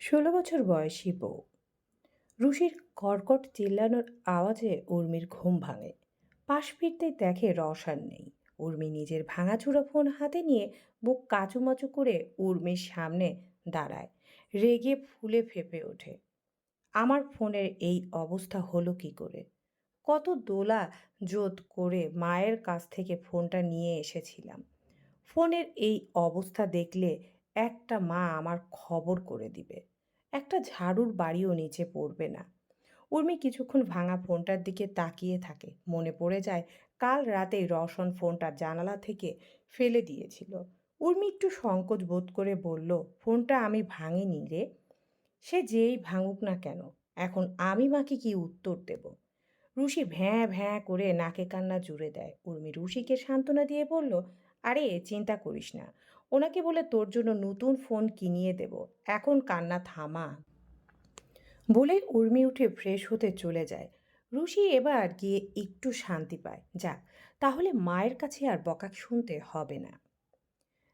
ষোলো বছর বয়সী বউ। রুশির কর্কট চিল্লানোর আওয়াজে উর্মির ঘুম ভাঙে। পাশ ফিরতেই দেখে রসান নেই। উর্মি নিজের ভাঙাচুরা ফোন হাতে নিয়ে বুক কাচুমাচু করে উর্মির সামনে দাঁড়ায়। রেগে ফুলে ফেপে ওঠে। আমার ফোনের এই অবস্থা হলো কি করে? কত দোলা জোত করে মায়ের কাছ থেকে ফোনটা নিয়ে এসেছিলাম। ফোনের এই অবস্থা দেখলে একটা মা আমার খবর করে দিবে। একটা ঝাড়ুর বাড়িও নিচে পড়বে না। উর্মি কিছুক্ষণ ভাঙা ফোনটার দিকে তাকিয়ে থাকে। মনে পড়ে যায়, কাল রাতেই রশন ফোনটা জানালা থেকে ফেলে দিয়েছিল। উর্মি একটু সংকোচ বোধ করে বলল, ফোনটা আমি ভাঙিনি রে। সে যেই ভাঙুক না কেন? এখন আমি মাকে কি উত্তর দেব? রুশি ভ্যাঁ ভ্যাঁ করে নাকে কান্না জুড়ে দেয়। উর্মি রুশিকে সান্ত্বনা দিয়ে বলল, আরে, চিন্তা করিস না। ওনাকে বলে তোর জন্য নতুন ফোন কিনিয়ে দেব। এখন কান্না থামা। বলে উর্মি উঠে ফ্রেশ হতে চলে যায়। রুশি এবার গিয়ে একটু শান্তি পায়। যাক তাহলে মায়ের কাছে আর বকা শুনতে হবে না।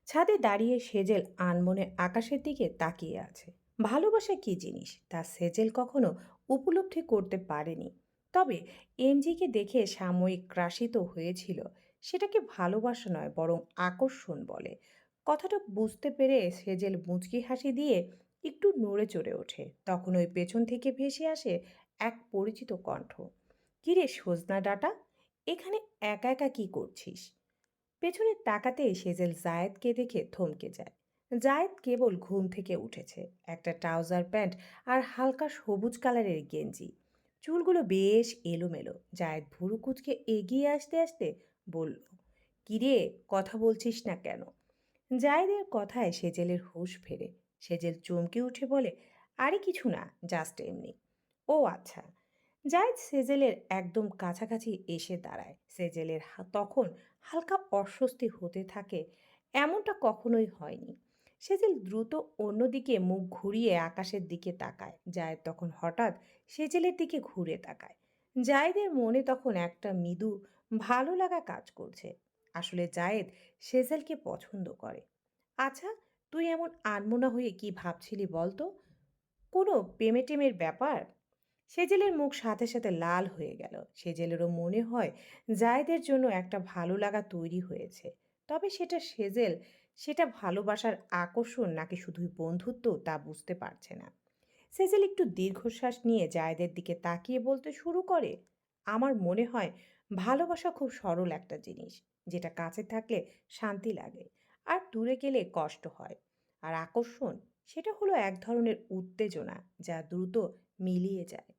ছাদে দাঁড়িয়ে সেজেল আনমনে আকাশের দিকে তাকিয়ে আছে। ভালোবাসা কী জিনিস? তা সেজেল কখনো উপলব্ধি করতে পারেনি। তবে এমজিকে দেখে সাময়িক গ্রাসিত হয়েছিল। সেটাকে ভালোবাসা নয়, বরং আকর্ষণ বলে। কথাটা বুঝতে পেরে সেজেল মুচকি হাসি দিয়ে একটু নড়ে চড়ে ওঠে। তখন ওই পেছন থেকে ভেসে আসে এক পরিচিত কণ্ঠ। কিরে সজনা ডাটা, এখানে একা একা কি করছিস? পেছনে তাকাতে সেজেল জায়েদকে দেখে থমকে যায়। জায়েদ কেবল ঘুম থেকে উঠেছে, একটা ট্রাউজার প্যান্ট আর হালকা সবুজ কালারের গেঞ্জি। চুলগুলো বেশ এলোমেলো। জায়েদ ভুরু কুচকে এগিয়ে আসতে আসতে বলল, কিরে, কথা বলছিস না কেন? জায়েদের কথায় সেজেলের হুঁশ ফেরে। সেজেল চমকে উঠে বলে, আরে কিছু না জাস্ট এমনি। ও আচ্ছা। জায়েদ সেজেলের একদম কাছাকাছি এসে দাঁড়ায়। সেজেলের তখন হালকা অস্বস্তি হতে থাকে, এমনটা কখনোই হয়নি। সেজেল দ্রুত অন্যদিকে মুখ ঘুরিয়ে আকাশের দিকে তাকায়। জায়েদ তখন হঠাৎ সেজেলের দিকে ঘুরে তাকায়। জায়েদের মনে তখন একটা মৃদু, ভালো লাগা কাজ করছে। আসলে জায়েদ সেজেলকে পছন্দ করে। আচ্ছা তুই এমন আনমোনা হয়ে কি ভাবছিলি বলতো? কোনো প্রেমে টেমের ব্যাপার? সেজেলের মুখ সাথে সাথে লাল হয়ে গেল। সেজেলেরও মনে হয় জায়েদের জন্য একটা ভালো লাগা তৈরি হয়েছে। তবে সেটা সেজেল, সেটা ভালোবাসার আকর্ষণ নাকি শুধুই বন্ধুত্ব তা বুঝতে পারছে না। সেজেল একটু দীর্ঘশ্বাস নিয়ে জায়েদের দিকে তাকিয়ে বলতে শুরু করে, আমার মনে হয় ভালোবাসা খুব সরল একটা জিনিস। যেটা কাছে থাকলে শান্তি লাগে আর দূরে গেলে কষ্ট হয়। আর আকর্ষণ, সেটা হলো এক ধরনের উত্তেজনা যা দ্রুত মিলিয়ে যায়।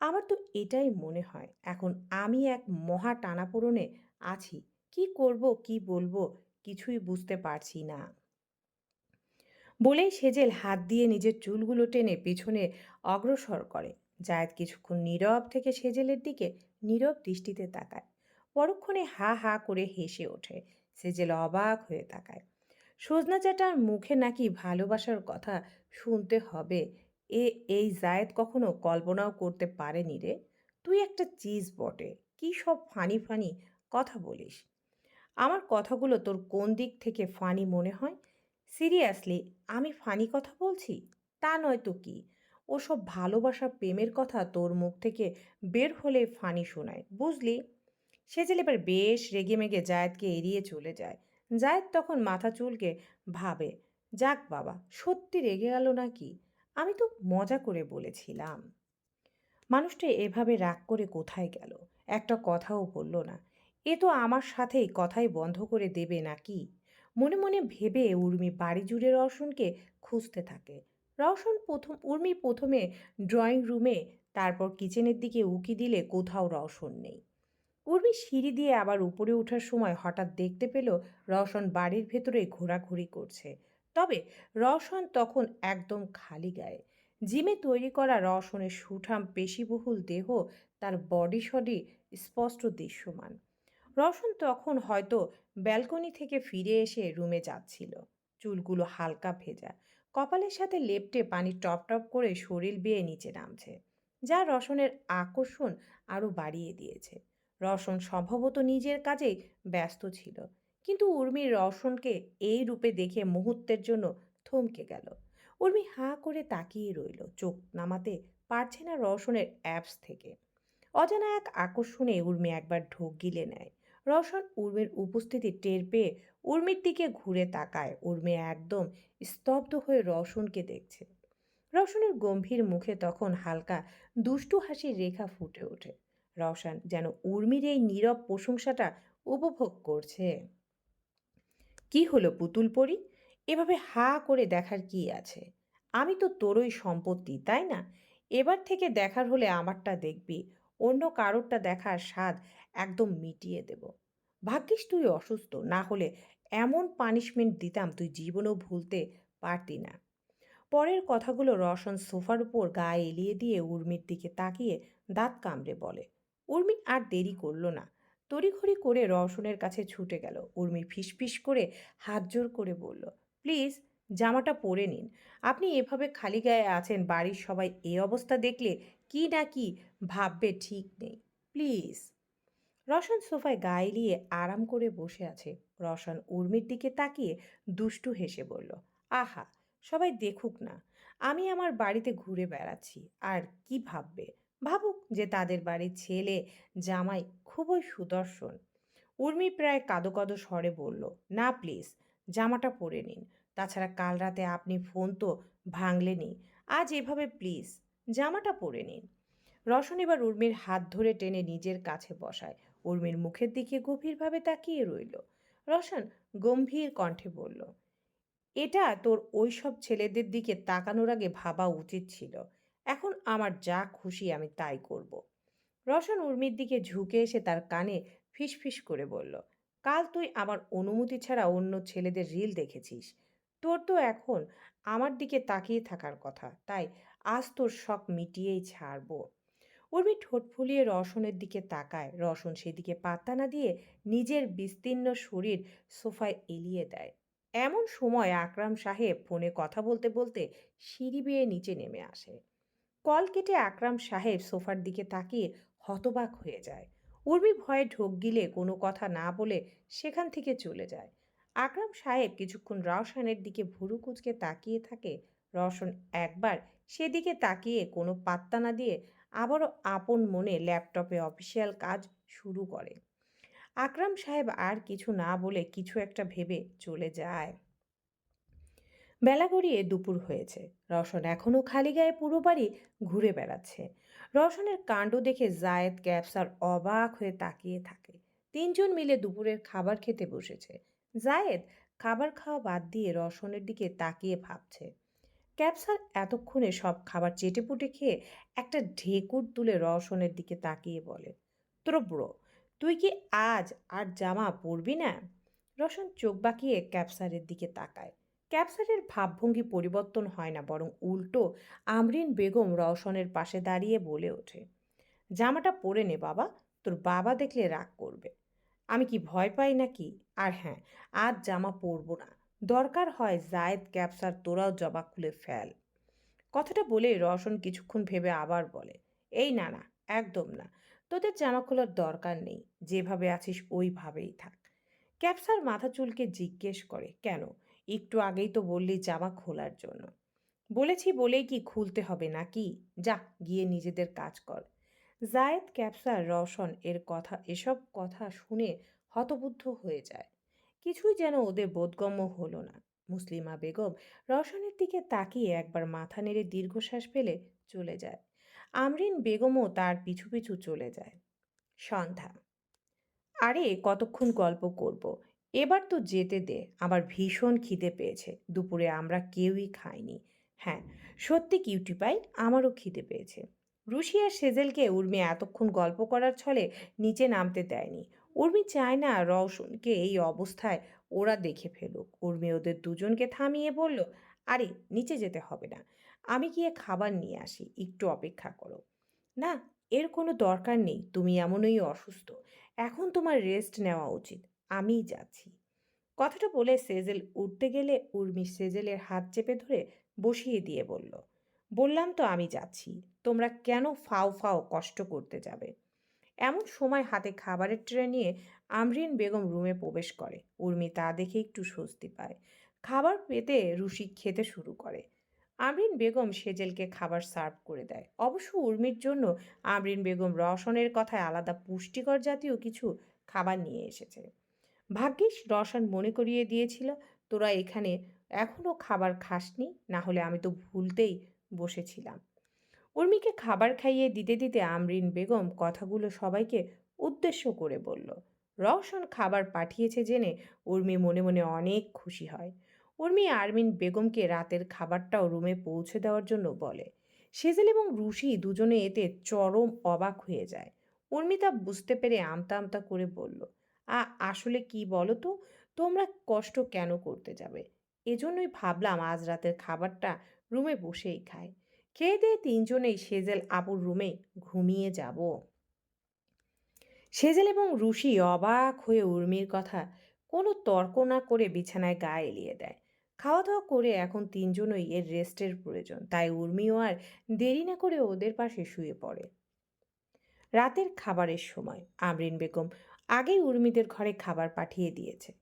আমার তো এটাই মনে হয়, এখন আমি এক মহা টানাপোড়েনে আছি, কি করব, কি বলব, কিছুই বুঝতে পারছি না। বলেই সেজেল হাত দিয়ে নিজের চুলগুলো টেনে পিছনে অগ্রসর করে। জায়েদ কিছুক্ষণ নীরব থেকে সেজেলের দিকে নীরব দৃষ্টিতে তাকায়। পরক্ষণে হা হা করে হেসে ওঠে। সেজেল অবাক হয়ে তাকায়। সজনা চাটার মুখে নাকি ভালোবাসার কথা শুনতে হবে। এ, এই জায়েদ কখনো কল্পনাও করতে পারেনি রে। তুই একটা চিজ বটে। কি সব ফানি ফানি কথা বলিস। আমার কথাগুলো তোর কোন দিক থেকে ফানি মনে হয়? সিরিয়াসলি, আমি ফানি কথা বলছি? তা নয় তো কি? ওসব ভালোবাসা, প্রেমের কথা তোর মুখ থেকে বের হলে ফানি শোনায়, বুঝলি? সেজেল এবার বেশ রেগে মেগে জায়েদকে এড়িয়ে চলে যায়। জায়েদ তখন মাথা চুলকে ভাবে, যাক বাবা, সত্যি রেগে গেল নাকি? আমি তো মজা করে বলেছিলাম। মানুষটা এভাবে রাগ করে কোথায় গেল? একটা কথাও বলল না। এ তো আমার সাথেই কথাই বন্ধ করে দেবে নাকি? মনে মনে ভেবে উর্মি বাড়ি জুড়ে রওশনকে খুঁজতে থাকে। রওশন প্রথম, উর্মি প্রথমে ড্রয়িং রুমে, তারপর কিচেনের দিকে উকি দিলে কোথাও রওশন নেই। উর্মি সিঁড়ি দিয়ে আবার উপরে ওঠার সময় হঠাৎ দেখতে পেল রওশন বাড়ির ভেতরে ঘোরাঘুরি করছে। তবে রওশন তখন একদম খালি গায়ে। জিমে তৈরি করা রওশনের সুঠাম পেশিবহুল দেহ তার বডি সডি স্পষ্ট দৃশ্যমান। রওশন তখন হয়তো ব্যালকনি থেকে ফিরে এসে রুমে যাচ্ছিল। চুলগুলো হালকা ভেজা। কপালের সাথে লেপটে পানি টপ টপ করে শরীর বেয়ে নিচে নামছে, যা রসনের আকর্ষণ আরও বাড়িয়ে দিয়েছে। রসন সম্ভবত নিজের কাজেই ব্যস্ত ছিল। কিন্তু উর্মির রসনকে এই রূপে দেখে মুহূর্তের জন্য থমকে গেল। উর্মি হাঁ করে তাকিয়ে রইল, চোখ নামাতে পারছে না রসনের অ্যাপস থেকে। অজানা এক আকর্ষণে উর্মি একবার ঢোক গিলে নেয়। রওশন উর্মির উপস্থিতি টের পেয়ে উর্মির দিকে ঘুরে তাকায়। উর্মি একদম স্তব্ধ হয়ে রওশনকে দেখছে। রসনের গম্ভীর মুখে তখন হালকা দুষ্টু হাসির রেখা ফুটে ওঠে। রওশন যেন উর্মির এই নীরব প্রশংসাটা উপভোগ করছে। কি হলো পুতুল পরি? এভাবে হা করে দেখার কি আছে? আমি তো তোরই সম্পত্তি, তাই না? এবার থেকে দেখার হলে আমারটা দেখবি, অন্য কারোরটা দেখার স্বাদ একদম মিটিয়ে দেব। ভাগ্যিস তুই অসুস্থ, না হলে এমন পানিশমেন্ট দিতাম তুই জীবনও ভুলতে পারতি না। পরের কথাগুলো রওশন সোফার উপর গায়ে এলিয়ে দিয়ে উর্মির দিকে তাকিয়ে দাঁত কামড়ে বলে উর্মি আর দেরি করল না। তড়িঘড়ি করে রওশনের কাছে ছুটে গেল। উর্মি ফিসফিস করে হাত জোর করে বলল, প্লিজ, জামাটা পরে নিন। আপনি এভাবে খালি গায়ে আছেন, বাড়ির সবাই এ অবস্থা দেখলে কি না কি ভাববে ঠিক নেই। প্লিজ। রশন সোফায় গায়ে নিয়ে আরাম করে বসে আছে। রশন উর্মির দিকে তাকিয়ে দুষ্টু হেসে বলল, আহা, সবাই দেখুক না। আমি আমার বাড়িতে ঘুরে বেড়াচ্ছি। আর কি ভাববে? ভাবুক যে তাদের বাড়ির ছেলে জামাই খুবই সুদর্শন। উর্মি প্রায় কাদো কাদো স্বরে বলল, না প্লিজ জামাটা পরে নিন। তাছাড়া কাল রাতে আপনি ফোন তো ভাঙলেনি আজ এভাবে প্লিজ জামাটা পরে নিন। রশন এবার উর্মির হাত ধরে টেনে নিজের কাছে বসায়। উর্মির মুখের দিকে গভীরভাবে তাকিয়ে রইল। রশন গম্ভীর কণ্ঠে বলল, এটা তোর ওইসব ছেলেদের দিকে তাকানোর আগে ভাবা উচিত ছিল। এখন আমার যা খুশি আমি তাই করব। রশন উর্মির দিকে ঝুঁকে এসে তার কানে ফিসফিস করে বলল, কাল তুই আমার অনুমতি ছাড়া অন্য ছেলেদের রিল দেখেছিস। তোর তো এখন আমার দিকে তাকিয়ে থাকার কথা, তাই আজ তোর শখ মিটিয়েই ছাড়বো উর্মি ঠোঁট ফুলিয়ে রসনের দিকে তাকায়। রসন সেদিকে পাত্তা না দিয়ে নিজের বিস্তীর্ণ শরীর সোফায় এলিয়ে দেয়। এমন সময় আকরাম সাহেব ফোনে কথা বলতে বলতে সিঁড়ি বেয়ে নিচে নেমে আসে। কল কেটে আকরাম সাহেব সোফার দিকে তাকিয়ে হতবাক হয়ে যায়। উর্মি ভয়ে ঢোক গিলে কোনো কথা না বলে সেখান থেকে চলে যায়। আকরাম সাহেব কিছুক্ষণ রওশনের দিকে ভুরু কুচকে তাকিয়ে থাকে। রওশন একবার সেদিকে তাকিয়ে কোনো পাত্তা না দিয়ে আবারও আপন মনে ল্যাপটপে অফিসিয়াল কাজ শুরু করে। আকরাম সাহেব আর কিছু না বলে কিছু একটা ভেবে চলে যায়। বেলা গড়িয়ে দুপুর হয়েছে। রসন এখনও খালি গায়ে পুরো বাড়ি ঘুরে বেড়াচ্ছে। রসনের কাণ্ড দেখে জায়েদ ক্যাপসার অবাক হয়ে তাকিয়ে থাকে। তিনজন মিলে দুপুরের খাবার খেতে বসেছে। জায়েদ খাবার খাওয়া বাদ দিয়ে রসনের দিকে তাকিয়ে ভাবছে। ক্যাপসার এতক্ষণে সব খাবার চেটেপুটে খেয়ে একটা ঢেকুর তুলে রসনের দিকে তাকিয়ে বলে, তোর ব্রো তুই কি আজ আর জামা পরবি না? রসন চোখ বাঁকিয়ে ক্যাপসারের দিকে তাকায়। ক্যাপসারের ভাবভঙ্গি পরিবর্তন হয় না, বরং উল্টো আমরিন বেগম রওশনের পাশে দাঁড়িয়ে বলে ওঠে, জামাটা পরে নে বাবা, তোর বাবা দেখলে রাগ করবে। আমি কি ভয় পাই নাকি? আর হ্যাঁ আজ জামা পরবো না। দরকার হয় জায়েদ ক্যাপসার তোরাও জবা খুলে ফেল। কথাটা বলে রওশন কিছুক্ষণ ভেবে আবার বলে, এই না না, একদম না। তোদের জামা খোলার দরকার নেই। যেভাবে আছিস ওইভাবেই থাক। ক্যাপসার মাথা চুলকে জিজ্ঞেস করে, কেন? একটু আগেই তো বললি জামা খোলার জন্য। বলেছি বলেই কি খুলতে হবে নাকি? যা, গিয়ে নিজেদের কাজ কর। জায়েদ ক্যাপসার রওশন এর কথা, এসব কথা শুনে হতবুদ্ধ হয়ে যায়। কিছুই যেন ওদের বোধগম্য হলো না। মুসলিমা বেগম রওশনের দিকে তাকিয়ে একবার মাথা নেড়ে দীর্ঘশ্বাস ফেলে চলে যায়। আমরিন বেগমও তার পিছু পিছু চলে যায়। সন্ধ্যা। আরে, কতক্ষণ গল্প করব। এবার তো যেতে দে আমার ভীষণ খিদে পেয়েছে। দুপুরে আমরা কেউই খাইনি। হ্যাঁ সত্যি কিউটি পাই, আমারও খিদে পেয়েছে। রুশি আর সেজেলকে উর্মি এতক্ষণ গল্প করার ছলে নিচে নামতে দেয়নি। উর্মি চায় না রওশনকে এই অবস্থায় ওরা দেখে ফেলুক। উর্মি ওদের দুজনকে থামিয়ে বলল, আরে, নিচে যেতে হবে না। আমি গিয়ে খাবার নিয়ে আসি, একটু অপেক্ষা করো। না, এর কোনো দরকার নেই, তুমি এমনই অসুস্থ। এখন তোমার রেস্ট নেওয়া উচিত। আমিই যাচ্ছি। কথাটা বলে সেজেল উঠতে গেলে উর্মি সেজেলের হাত চেপে ধরে বসিয়ে দিয়ে বলল, বললাম তো আমি যাচ্ছি, তোমরা কেন ফাও ফাও কষ্ট করতে যাবে? এমন সময় হাতে খাবারের ট্রে নিয়ে আমরিন বেগম রুমে প্রবেশ করে। উর্মি তা দেখে একটু স্বস্তি পায়। খাবার পেতে রুশি খেতে শুরু করে। আমরিন বেগম সেজেলকে খাবার সার্ভ করে দেয়। অবশ্য উর্মির জন্য আমরিন বেগম রসনের কথায় আলাদা পুষ্টিকর জাতীয় কিছু খাবার নিয়ে এসেছে। ভাগ্যিস রসান মনে করিয়ে দিয়েছিল, তোরা এখানে এখনও খাবার খাসনি, না হলে আমি তো ভুলতেই বসেছিলাম। উর্মিকে খাবার খাইয়ে দিতে দিতে আমরিন বেগম কথাগুলো সবাইকে উদ্দেশ্য করে বলল, রওশন খাবার পাঠিয়েছে জেনে উর্মি মনে মনে অনেক খুশি হয়। উর্মি আরমিন বেগমকে রাতের খাবারটাও রুমে পৌঁছে দেওয়ার জন্য বলে। সেজেল এবং রুশি দুজনে এতে চরম অবাক হয়ে যায়। উর্মি তা বুঝতে পেরে আমতা আমতা করে বলল আসলে কি বলো তো তোমরা কষ্ট কেন করতে যাবে? এজন্যই ভাবলাম আজ রাতের খাবারটা রুমে বসেই খাই। খেয়ে দিয়ে তিনজনেই সেজেল আপুর রুমে ঘুমিয়ে যাব। সেজেল এবং রুশি অবাক হয়ে উর্মির কথা কোনো তর্ক না করে বিছানায় গা এলিয়ে দেয়। খাওয়া দাওয়া করে এখন তিনজনই এর রেস্টের প্রয়োজন, তাই উর্মিও আর দেরি না করে ওদের পাশে শুয়ে পড়ে। রাতের খাবারের সময়, আমরিন বেগম আগেই উর্মিদের ঘরে খাবার পাঠিয়ে দিয়েছে।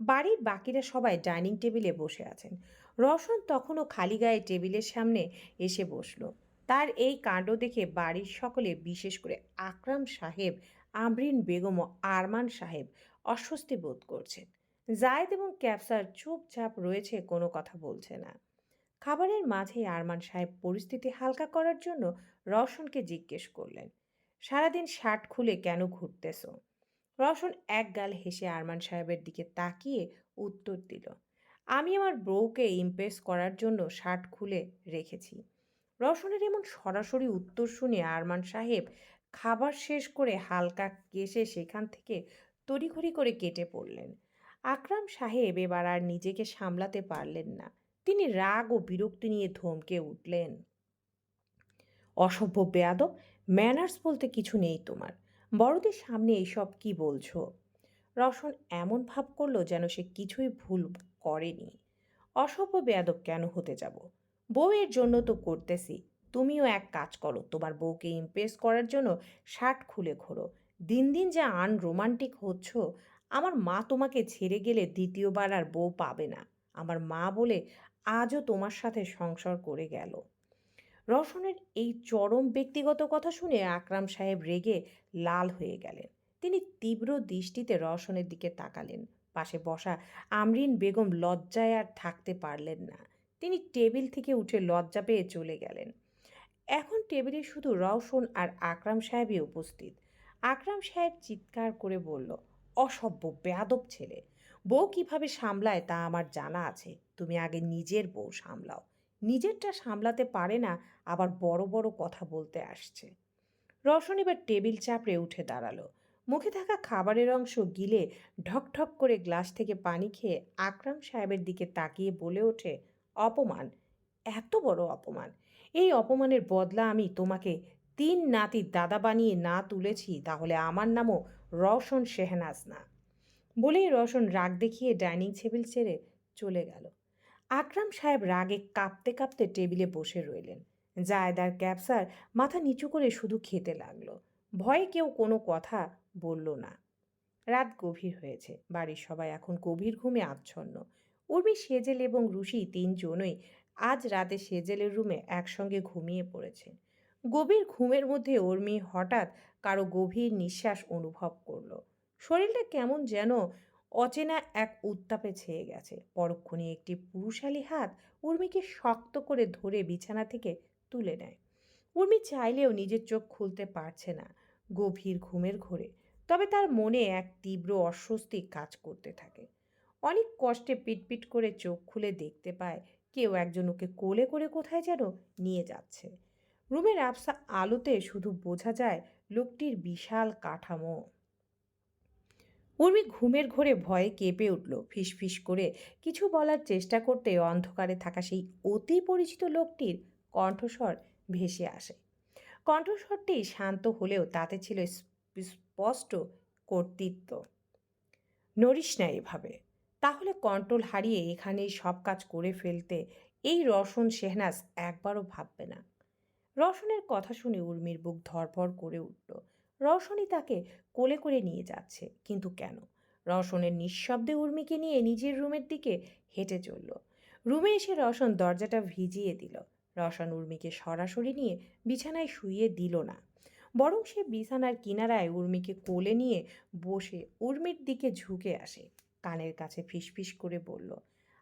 বাড়ির বাকিরা সবাই ডাইনিং টেবিলে বসে আছেন। রওশন তখনও খালি গায়ে টেবিলের সামনে এসে বসল। তার এই কাণ্ড দেখে বাড়ির সকলে, বিশেষ করে আকরাম সাহেব, আমরিন বেগম ও আরমান সাহেব অস্বস্তি বোধ করছেন। জায়েদ এবং ক্যাপসার চুপচাপ রয়েছে, কোনো কথা বলছে না। খাবারের মাঝেই আরমান সাহেব পরিস্থিতি হালকা করার জন্য রওশনকে জিজ্ঞেস করলেন, সারাদিন শার্ট খুলে কেন ঘুরতেছো? রওশন এক গাল হেসে আরমান সাহেবের দিকে তাকিয়ে উত্তর দিল, আমি আমার বউকে ইমপ্রেস করার জন্য শার্ট খুলে রেখেছি। রওশনের এমন সরাসরি উত্তর শুনে আরমান সাহেব খাবার শেষ করে হালকা কেসে সেখান থেকে তড়িঘড়ি করে কেটে পড়লেন। আকরাম সাহেব এবার আর নিজেকে সামলাতে পারলেন না। তিনি রাগ ও বিরক্তি নিয়ে ধমকে উঠলেন অসভ্য বেয়াদব ম্যানার্স বলতে কিছু নেই তোমার। বড়দের সামনে এইসব কি বলছো? রসন এমন ভাব করল যেন সে কিছুই ভুল করেনি। অসভ্য বেয়াদব কেন হতে যাব? বউয়ের জন্য তো করতেছি। তুমিও এক কাজ করো, তোমার বউকে ইমপ্রেস করার জন্য শার্ট খুলে ঘোরো। দিন দিন যা আন রোমান্টিক হচ্ছ, আমার মা তোমাকে ছেড়ে গেলে দ্বিতীয়বার আর বউ পাবে না। আমার মা বলে আজও তোমার সাথে সংসার করে গেল। রসনের এই চরম ব্যক্তিগত কথা শুনে আকরাম সাহেব রেগে লাল হয়ে গেলেন। তিনি তীব্র দৃষ্টিতে রসনের দিকে তাকালেন। পাশে বসা আমরিন বেগম লজ্জায় আর থাকতে পারলেন না। তিনি টেবিল থেকে উঠে লজ্জা পেয়ে চলে গেলেন। এখন টেবিলে শুধু রওশন আর আকরাম সাহেবই উপস্থিত। আকরাম সাহেব চিৎকার করে বলল, অসভ্য, বেয়াদব ছেলে। বউ কীভাবে সামলায় তা আমার জানা আছে। তুমি আগে নিজের বউ সামলাও। নিজেরটা সামলাতে পারে না, আবার বড় বড় কথা বলতে আসছে। রওশন এবার টেবিল চাপড়ে উঠে দাঁড়াল। মুখে থাকা খাবারের অংশ গিলে ঢকঢক করে গ্লাস থেকে পানি খেয়ে আকরাম সাহেবের দিকে তাকিয়ে বলে ওঠে, অপমান, এত বড় অপমান। এই অপমানের বদলা আমি তোমাকে তিন নাতির দাদা বানিয়ে না তুলেছি, তাহলে আমার নামও রওশন শেহনাজ না। বলেই রওশন রাগ দেখিয়ে ডাইনিং টেবিল ছেড়ে চলে গেল। আকরাম সাহেব রাগে কাঁপতে কাঁপতে টেবিলে বসে রইলেন। জায়দার ক্যাপসার মাথা নিচু করে শুধু খেতে লাগল। ভয়ে কেউ কোনো কথা বলল না। রাত গভীর হয়েছে। বাড়ির সবাই এখন গভীর ঘুমে আচ্ছন্ন। উর্মি সেজেল এবং রুশি তিনজনই আজ রাতে সেজেলের রুমে একসঙ্গে ঘুমিয়ে পড়েছে। গভীর ঘুমের মধ্যে উর্মি হঠাৎ কারও গভীর নিঃশ্বাস অনুভব করল। শরীরটা কেমন যেন অচেনা এক উত্তাপে ছেয়ে গেছে। পরক্ষণে একটি পুরুষালী হাত উর্মিকে শক্ত করে ধরে বিছানা থেকে তুলে নেয়। উর্মি চাইলেও নিজের চোখ খুলতে পারছে না গভীর ঘুমের ঘোরে, তবে তার মনে এক তীব্র অস্বস্তি কাজ করতে থাকে। অনেক কষ্টে পিটপিট করে চোখ খুলে দেখতে পায়, কেউ একজন ওকে কোলে করে কোথায় যেন নিয়ে যাচ্ছে। রুমের আবসা আলোতে শুধু বোঝা যায় লোকটির বিশাল কাঠামো। উর্মি ঘুমের ঘোরে ভয়ে কেঁপে উঠল। ফিসফিস করে কিছু বলার চেষ্টা করতে অন্ধকারে থাকা সেই অতি পরিচিত লোকটির কণ্ঠস্বর ভেসে আসে। কণ্ঠস্বরটি শান্ত হলেও তাতে ছিল স্পষ্ট কর্তৃত্ব। নড়িস না এভাবে। তাহলে কন্ট্রোল হারিয়ে এখানেই সব কাজ করে ফেলতে এই রসন শেহনাজ একবারও ভাববে না। রসনের কথা শুনে উর্মির বুক ধরফর করে উঠল। রওশনই তাকে কোলে করে নিয়ে যাচ্ছে। কিন্তু কেন? রওশনের নিঃশব্দে উর্মিকে নিয়ে নিজের রুমের দিকে হেঁটে চলল। রুমে এসে রওশন দরজাটা ভিজিয়ে দিল। রওশন উর্মিকে সরাসরি নিয়ে বিছানায় শুইয়ে দিল না। বরং সে বিছানার কিনারায় উর্মিকে কোলে নিয়ে বসে উর্মির দিকে ঝুঁকে আসে। কানের কাছে ফিসফিস করে বলল,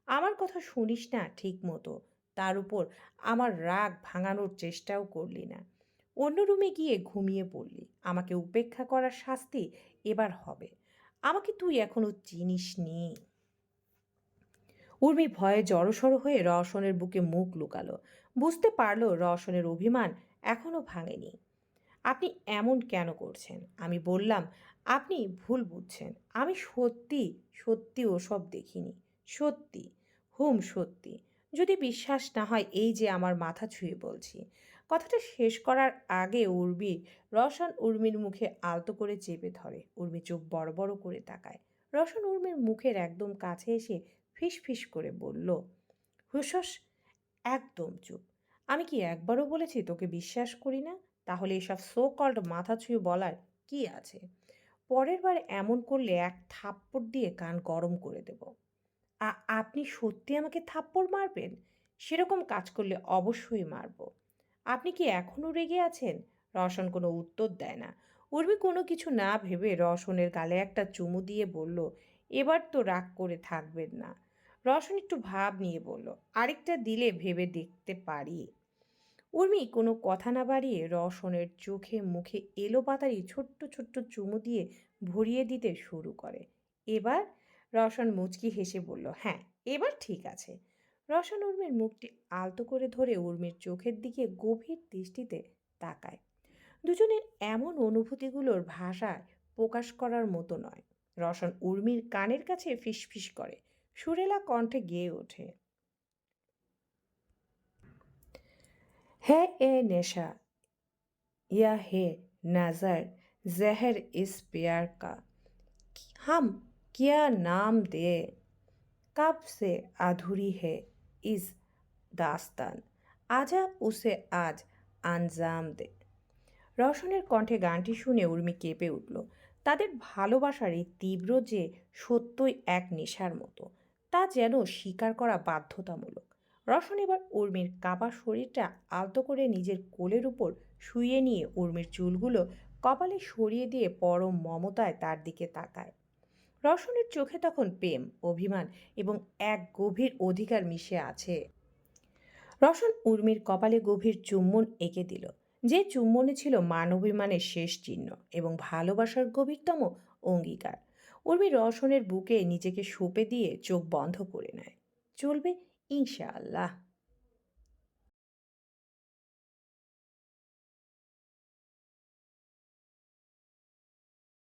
আমার কথা শুনিস না ঠিক মতো তার উপর আমার রাগ ভাঙানোর চেষ্টাও করলি না। অন্য রুমে গিয়ে ঘুমিয়ে পড়লি। আমাকে উপেক্ষা করার শাস্তি এবার হবে। আমাকে তুই এখনও চিনিস নি। উর্মি ভয়ে জড়সড় হয়ে রওশনের বুকে মুখ লুকালো। বুঝতে পারল রওশনের অভিমান এখনও ভাঙেনি। আপনি এমন কেন করছেন? আমি বললাম, আপনি ভুল বুঝছেন। আমি সত্যি সত্যি ওসব দেখিনি। সত্যি, হুম সত্যি। যদি বিশ্বাস না হয় এই যে আমার মাথা ছুঁয়ে বলছি। কথাটা শেষ করার আগে উর্মি রওশন উর্মির মুখে আলতো করে চেপে ধরে। উর্মি চোখ বড় বড় করে তাকায়। রওশন উর্মির মুখের একদম কাছে এসে ফিস ফিস করে বলল, হুসস, একদম চুপ। আমি কি একবারও বলেছি তোকে বিশ্বাস করি না? তাহলে এসব সো কল্ড মাথা ছুঁয়ে বলার কি আছে? পরের বার এমন করলে এক থাপ্পড় দিয়ে কান গরম করে দেব। আপনি সত্যি আমাকে থাপ্পড় মারবেন? সেরকম কাজ করলে অবশ্যই মারব। আপনি কি এখনও রেগে আছেন? রওশন কোনো উত্তর দেয় না। উর্মি কোনো কিছু না ভেবে রওশনের গালে একটা চুমু দিয়ে বলল, এবার তো রাগ করে থাকবেন না। রওশন একটু ভাব নিয়ে বলল, আরেকটা দিলে ভেবে দেখতে পারি। উর্মি কোনো কথা না বাড়িয়ে রওশনের চোখে মুখে এলো পাতারি ছোট্ট ছোট্ট চুমু দিয়ে ভরিয়ে দিতে শুরু করে। এবার? রওশন মুচকি হেসে বলল হ্যাঁ এবার ঠিক আছে। রওশন উর্মির মুখটি আলতো করে ধরে উর্মির চোখের দিকে গভীর দৃষ্টিতে তাকায় দুজনের এমন অনুভূতিগুলোর ভাষায় প্রকাশ করার মতো নয় রওশন উর্মির কানের কাছে ফিসফিস করে সুরেলা কণ্ঠে গেয়ে ওঠে है ए नशा या है नज़र जहर इस प्यार का हम क्या नाम दे कब से अधूरी है iz দাস্তান আজা উসে আজ আনজাম দে রশনের কণ্ঠে গানটি শুনে উর্মি কেঁপে উঠল। তাদের ভালোবাসার এই তীব্র যে সত্যই এক নেশার মতো, তা যেন স্বীকার করা বাধ্যতামূলক। রশন এবার উর্মির কাঁপা শরীরটা আলতো করে নিজের কোলের উপর শুয়ে নিয়ে উর্মির চুলগুলো কপালে সরিয়ে দিয়ে পরম মমতায় তার দিকে তাকায়। রওশনের চোখে তখন প্রেম, অভিমান এবং এক গভীর অধিকার মিশে আছে। রওশন উর্মির কপালে গভীর চুম্বন এঁকে দিল, যে চুম্বনে ছিল মানবিমানের শেষ চিহ্ন এবং ভালোবাসার গভীরতম অঙ্গীকার। উর্মি রওশনের বুকে নিজেকে সঁপে দিয়ে চোখ বন্ধ করে নেয়। চলবে ইনশাআল্লাহ।